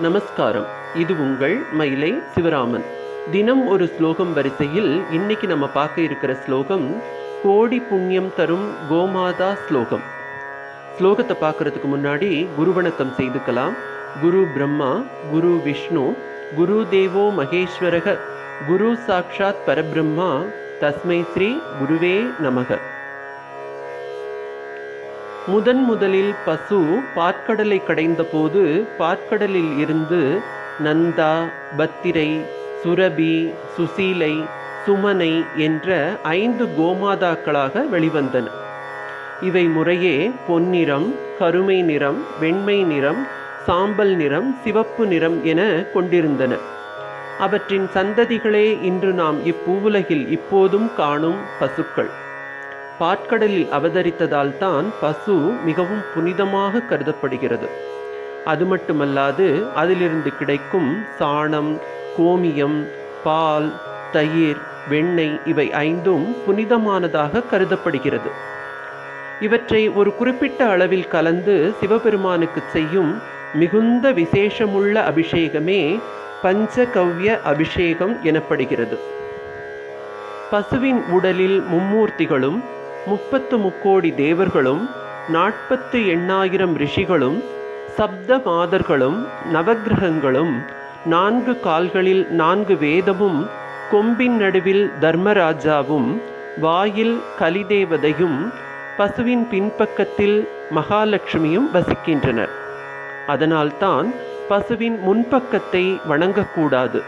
நமஸ்காரம். இது உங்கள் மயிலை சிவராமன். தினம் ஒரு ஸ்லோகம் வரிசையில் இன்னைக்கு நம்ம பார்க்க இருக்கிற ஸ்லோகம் கோடி புண்ணியம் தரும் கோமாதா ஸ்லோகம். ஸ்லோகத்தை பார்க்கறதுக்கு முன்னாடி குரு வணக்கம் செய்துக்கலாம். குரு பிரம்மா குரு விஷ்ணு குரு தேவோ மகேஸ்வரக குரு சாக்ஷாத் பரபிரம்மா தஸ்மை ஸ்ரீ குருவே நமக. முதன் முதலில் பசு பாற்கடலை கடைந்தபோது பாற்கடலில் இருந்து நந்தா பத்திரை சுரபி சுசீலை சுமனை என்ற ஐந்து கோமாதாக்களாக வெளிவந்தன. இவை முறையே பொன்னிறம் கருமை நிறம் வெண்மை நிறம் சாம்பல் நிறம் சிவப்பு நிறம் என கொண்டிருந்தன. அவற்றின் சந்ததிகளே இன்று நாம் இப்பூவுலகில் இப்போதும் காணும் பசுக்கள். பாற்கடலில் அவதரித்ததால் தான் பசு மிகவும் புனிதமாக கருதப்படுகிறது. அது மட்டுமல்லாது அதிலிருந்து கிடைக்கும் சாணம் கோமியம் பால் தயிர் வெண்ணெய் இவை ஐந்தும் புனிதமானதாக கருதப்படுகிறது. இவற்றை ஒரு குறிப்பிட்ட அளவில் கலந்து சிவபெருமானுக்கு செய்யும் மிகுந்த விசேஷமுள்ள அபிஷேகமே பஞ்சகவ்ய அபிஷேகம் எனப்படுகிறது. பசுவின் உடலில் மும்மூர்த்திகளும் முப்பத்து முக்கோடி தேவர்களும் நாற்பத்து எண்ணாயிரம் ரிஷிகளும் சப்த மாதர்களும் நவக்கிரகங்களும் நான்கு கால்களில் நான்கு வேதமும் கொம்பின் நடுவில் தர்மராஜாவும் வாயில் கலிதேவதையும் பசுவின் பின்பக்கத்தில் மகாலட்சுமியும் வசிக்கின்றனர். அதனால்தான் பசுவின் முன்பக்கத்தை வணங்கக்கூடாது.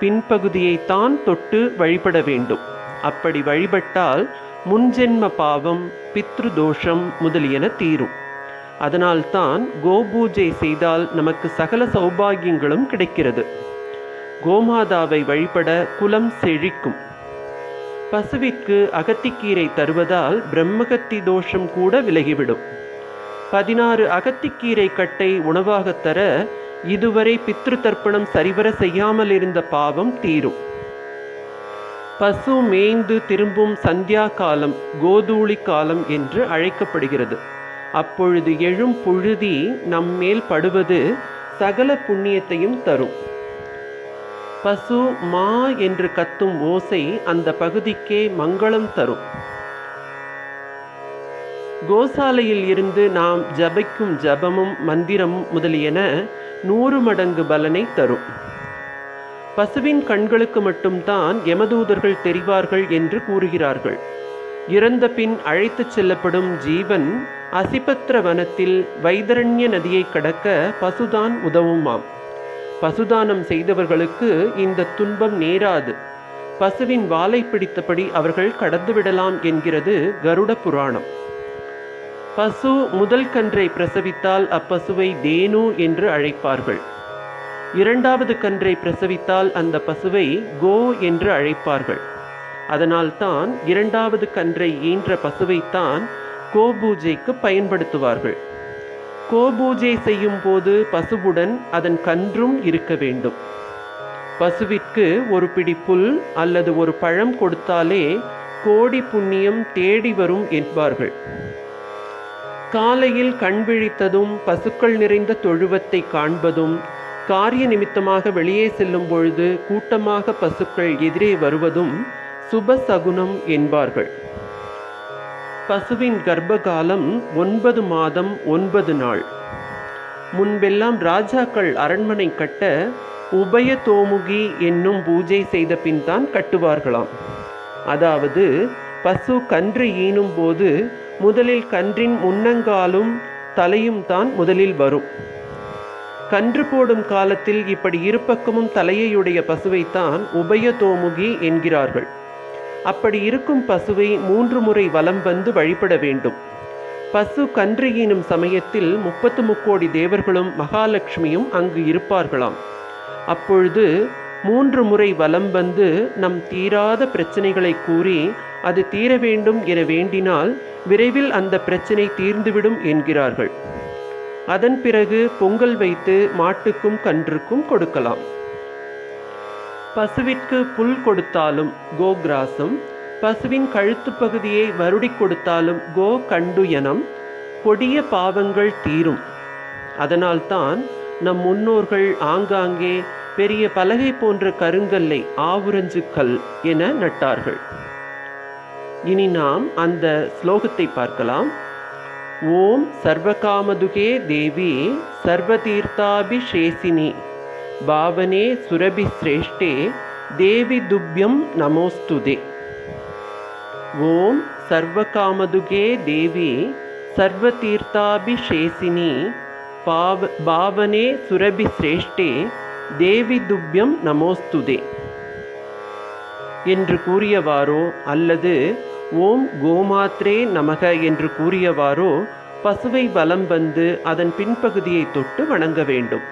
பின்பகுதியைத்தான் தொட்டு வழிபட வேண்டும். அப்படி வழிபட்டால் முன்ஜென்ம பாவம் பித்ரு தோஷம் முதலியன தீரும். அதனால்தான் கோபூஜை செய்தால் நமக்கு சகல சௌபாகியங்களும் கிடைக்கிறது. கோமாதாவை வழிபட குலம் செழிக்கும். பசுவிற்கு அகத்திக்கீரை தருவதால் பிரம்மகத்தி தோஷம் கூட விலகிவிடும். பதினாறு அகத்திக்கீரை கட்டை உணவாகத் தர இதுவரை பித்ரு தர்ப்பணம் சரிவர செய்யாமல் இருந்த பாவம் தீரும். பசு மேய்ந்து திரும்பும் சந்தியா காலம் கோதூளி காலம் என்று அழைக்கப்படுகிறது. அப்பொழுது எழும் புழுதி நம்மேல் படுவது சகல புண்ணியத்தையும் தரும். பசு மா என்று கத்தும் ஓசை அந்த பகுதிக்கே மங்களம் தரும். கோசாலையில் இருந்து நாம் ஜபிக்கும் ஜபமும் மந்திரமும் முதலியன நூறு மடங்கு பலனை தரும். பசுவின் கண்களுக்கு மட்டும்தான் யமதூதர்கள் தெரிவார்கள் என்று கூறுகிறார்கள். இறந்த பின் அழைத்துச் செல்லப்படும் ஜீவன் அசிபத்ர வனத்தில் வைதரண்ய நதியை கடக்க பசுதான் உதவுமாம். பசுதானம் செய்தவர்களுக்கு இந்த துன்பம் நேராது. பசுவின் வாலை பிடித்தபடி அவர்கள் கடந்துவிடலாம் என்கிறது கருட புராணம். பசு முதல் கன்றை பிரசவித்தால் அப்பசுவை தேனு என்று அழைப்பார்கள். இரண்டாவது கன்றை பிரசவித்தால் அந்த பசுவை கோ என்று அழைப்பார்கள். அதனால்தான் இரண்டாவது கன்றை ஈன்ற பசுவைத்தான் கோபூஜைக்கு பயன்படுத்துவார்கள். கோபூஜை செய்யும் போது பசுவுடன் அதன் கன்றும் இருக்க வேண்டும். பசுவிற்கு ஒரு பிடி புல் அல்லது ஒரு பழம் கொடுத்தாலே கோடி புண்ணியம் தேடி வரும் என்பார்கள். காலையில் கண் விழித்ததும் பசுக்கள் நிறைந்த தொழுவத்தை காண்பதும் காரிய நிமித்தமாக வெளியே செல்லும் பொழுது கூட்டமாக பசுக்கள் எதிரே வருவதும் சுபசகுனம் என்பார்கள். பசுவின் கர்ப்பகாலம் ஒன்பது மாதம் ஒன்பது நாள். முன்பெல்லாம் ராஜாக்கள் அரண்மனை கட்ட உபய தோமுகி என்னும் பூஜை செய்த பின் தான் கட்டுவார்களாம். அதாவது பசு கன்று ஈனும் போது முதலில் கன்றின் முன்னங்காலும் தலையும் தான் முதலில் வரும். கன்று போடும் காலத்தில் இப்படி இருபக்கமும் தலையையுடைய பசுவைத்தான் உபயதோமுகி என்கிறார்கள். அப்படி இருக்கும் பசுவை மூன்று முறை வலம் வந்து வழிபட வேண்டும். பசு கன்று ஈனும் சமயத்தில் முப்பத்து முக்கோடி தேவர்களும் மகாலட்சுமியும் அங்கு இருப்பார்களாம். அப்பொழுது மூன்று முறை வலம் வந்து நம் தீராத பிரச்சனைகளை கூறி அது தீர வேண்டும் என வேண்டினால் விரைவில் அந்த பிரச்சனை தீர்ந்துவிடும் என்கிறார்கள். அதன் பிறகு பொங்கல் வைத்து மாட்டுக்கும் கன்றுக்கும் கொடுக்கலாம். பசுவிற்கு புல் கொடுத்தாலும் கோகிராசம் பசுவின் கழுத்து பகுதியை வருடி கொடுத்தாலும் கோ கண்டுயனம் கொடிய பாவங்கள் தீரும். அதனால்தான் நம் முன்னோர்கள் ஆங்காங்கே பெரிய பலகை போன்ற கருங்கல்லை ஆவுரஞ்சு கல் என நட்டார்கள். இனி நாம் அந்த ஸ்லோகத்தை பார்க்கலாம். ஓம் சர்வகாமதுகே தேவி சர்வதீர்த்தாபிஷேசினி. பாவனே சுரபிசிரேஷ்டே தேவி துப்பியம் நமோஸ்துதே. ஓம் சர்வகாமதுகே தேவி சர்வதீர்த்தாபிஷேசினி. பாவ பாவனே சுரபிசிரேஷ்டே தேவி துப்பியம் நமோஸ்துதே. என்று கூறியவாறோ அல்லது ஓம் கோமாத்ரே நமக என்று கூறியவாறோ பசுவை வலம் வந்து அதன் பின்பகுதியை தொட்டு வணங்க வேண்டும்.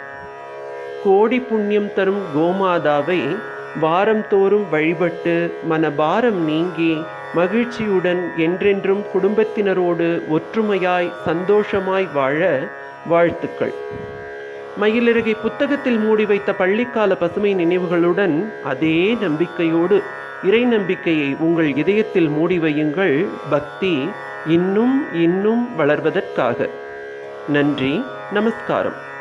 கோடி புண்ணியம் தரும் கோமாதாவை வாரந்தோறும் வழிபட்டு மனபாரம் நீங்கி மகிழ்ச்சியுடன் என்றென்றும் குடும்பத்தினரோடு ஒற்றுமையாய் சந்தோஷமாய் வாழ வாழ்த்துக்கள். மயிலிறகை புத்தகத்தில் மூடி வைத்த பள்ளிக்கால பசுமை நினைவுகளுடன் அதே நம்பிக்கையோடு இறை நம்பிக்கையை உங்கள் இதயத்தில் மூடி வையுங்கள் பக்தி இன்னும் இன்னும் வளர்வதற்காக. நன்றி நமஸ்காரம்.